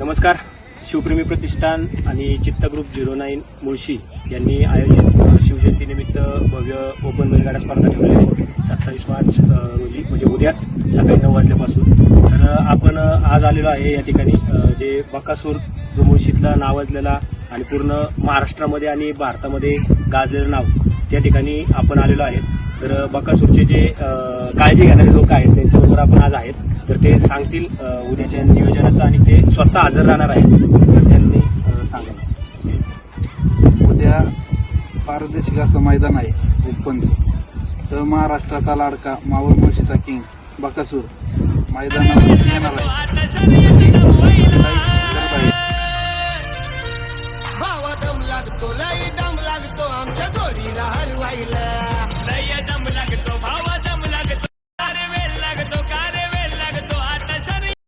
नमस्कार. शिवप्रेमी प्रतिष्ठान आणि चित्त ग्रुप झिरो नाईन मुळशी यांनी आयोजित शिवजयंतीनिमित्त भव्य ओपन बैलगाडा स्पर्धा ठेवली आहे. सत्तावीस मार्च रोजी म्हणजे उद्याच सकाळी नऊ वाजल्यापासून. तर आपण आज आलेलो आहे या ठिकाणी. जे बकासूर जो मुळशीतला नावाजलेला आणि पूर्ण महाराष्ट्रामध्ये आणि भारतामध्ये गाजलेलं नाव त्या ठिकाणी आपण आलेलो आहे. तर बकासूरचे जे काळजी घेणारे लोक आहेत त्यांच्याबरोबर आपण आज ते सांगतील उद्याच्या नियोजनाचं आणि ते स्वतः हजर राहणार आहेत त्यांनी सांगावं उद्या पारदर्शक असं मैदान आहे ओपनचं. तर महाराष्ट्राचा लाडका मावळ मुळशीचा किंग बकासूर मैदानावर येणार आहे. करत आहे. भावा दम लागतो लई दम लागतो आमच्या जोडीला हरवायला.